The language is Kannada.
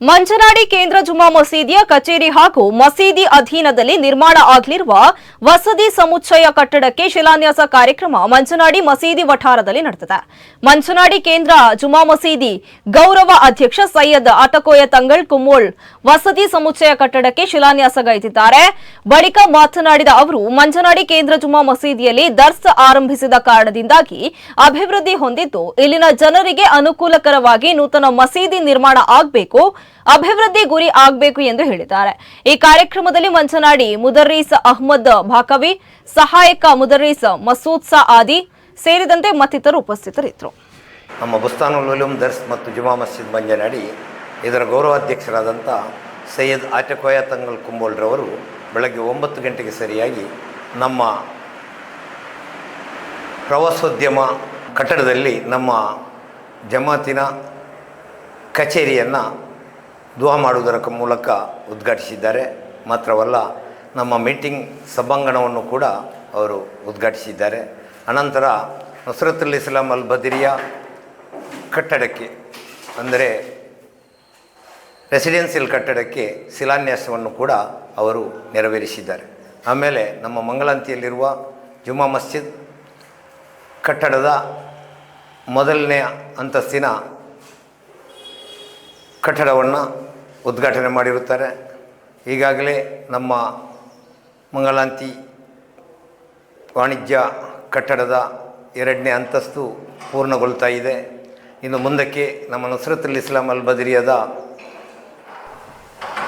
ಮಂಜನಾಡಿ ಕೇಂದ್ರ ಜುಮಾ ಮಸೀದಿಯ ಕಚೇರಿ ಹಾಗೂ ಮಸೀದಿ ಅಧೀನದಲ್ಲಿ ನಿರ್ಮಾಣ ಆಗಲಿರುವ ವಸತಿ ಸಮುಚ್ಚಯ ಕಟ್ಟಡಕ್ಕೆ ಶಿಲಾನ್ಯಾಸ ಕಾರ್ಯಕ್ರಮ ಮಂಜನಾಡಿ ಮಸೀದಿ ವಠಾರದಲ್ಲಿ ನಡೆದಿದೆ. ಮಂಜನಾಡಿ ಕೇಂದ್ರ ಜುಮಾ ಮಸೀದಿ ಗೌರವ ಅಧ್ಯಕ್ಷ ಸೈಯದ್ ಅಟಕೋಯ ತಂಗಳ್ ಕುಮೋಳ್ ವಸತಿ ಸಮುಚ್ಚಯ ಕಟ್ಟಡಕ್ಕೆ ಶಿಲಾನ್ಯಾಸಗೈದಿದ್ದಾರೆ ಬಳಿಕ ಮಾತನಾಡಿದ ಅವರು, ಮಂಜನಾಡಿ ಕೇಂದ್ರ ಜುಮಾ ಮಸೀದಿಯಲ್ಲಿ ದರ್ಸ್ ಆರಂಭಿಸಿದ ಕಾರಣದಿಂದಾಗಿ ಅಭಿವೃದ್ಧಿ ಹೊಂದಿದ್ದು ಇಲ್ಲಿನ ಜನರಿಗೆ ಅನುಕೂಲಕರವಾಗಿ ನೂತನ ಮಸೀದಿ ನಿರ್ಮಾಣ ಆಗಬೇಕು ಅಭಿವೃದ್ಧಿ ಗುರಿ ಆಗಬೇಕು ಎಂದು ಹೇಳಿದ್ದಾರೆ. ಈ ಕಾರ್ಯಕ್ರಮದಲ್ಲಿ ಮಂಚನಾಡಿ ಮುದರ್ರೀಸ್ ಅಹ್ಮದ್ ಭಾಕವಿ, ಸಹಾಯಕ ಮುದರ್ರೀಸ್ ಮಸೂದ್ ಸಾ ಆದಿ ಸೇರಿದಂತೆ ಮತ್ತಿತರರು ಉಪಸ್ಥಿತರಿದ್ದರು. ನಮ್ಮ ಬುಸ್ತಾನುಲ್ ದರ್ಸ್ ಮತ್ತು ಜುಮಾ ಮಸ್ಜಿದ್ ಮಂಜನಾಡಿ ಇದರ ಗೌರವಾಧ್ಯಕ್ಷರಾದಂಥ ಸೈಯದ್ ಆಟಕೋಯ ತಂಗಲ್ ಕುಂಬೋಳ್ರವರು ಬೆಳಗ್ಗೆ ಒಂಬತ್ತು ಗಂಟೆಗೆ ಸರಿಯಾಗಿ ನಮ್ಮ ಪ್ರವಾಸೋದ್ಯಮ ಕಟ್ಟಡದಲ್ಲಿ ನಮ್ಮ ಜಮಾತಿನ ಕಚೇರಿಯನ್ನು ದುವಾ ಮಾಡುವುದರ ಮೂಲಕ ಉದ್ಘಾಟಿಸಿದ್ದಾರೆ. ಮಾತ್ರವಲ್ಲ, ನಮ್ಮ ಮೀಟಿಂಗ್ ಸಭಾಂಗಣವನ್ನು ಕೂಡ ಅವರು ಉದ್ಘಾಟಿಸಿದ್ದಾರೆ. ಅನಂತರ ನಸ್ರತುಲ್ ಇಸ್ಲಾಂ ಅಲ್ ಬದಿರಿಯ ಕಟ್ಟಡಕ್ಕೆ, ಅಂದರೆ ರೆಸಿಡೆನ್ಸಿಯಲ್ ಕಟ್ಟಡಕ್ಕೆ ಶಿಲಾನ್ಯಾಸವನ್ನು ಕೂಡ ಅವರು ನೆರವೇರಿಸಿದ್ದಾರೆ. ಆಮೇಲೆ ನಮ್ಮ ಮಂಗಳಂತಿಯಲ್ಲಿರುವ ಜುಮಾ ಮಸ್ಜಿದ್ ಕಟ್ಟಡದ ಮೊದಲನೇ ಅಂತಸ್ತಿನ ಕಟ್ಟಡವನ್ನು ಉದ್ಘಾಟನೆ ಮಾಡಿರುತ್ತಾರೆ. ಈಗಾಗಲೇ ನಮ್ಮ ಮಂಗಳಾಂತಿ ವಾಣಿಜ್ಯ ಕಟ್ಟಡದ ಎರಡನೇ ಅಂತಸ್ತು ಪೂರ್ಣಗೊಳ್ತಾ ಇದೆ. ಇನ್ನು ಮುಂದಕ್ಕೆ ನಮ್ಮ ನುಸ್ರತುಲ್ ಇಸ್ಲಾಂ ಅಲ್ ಬದರಿಯಾದ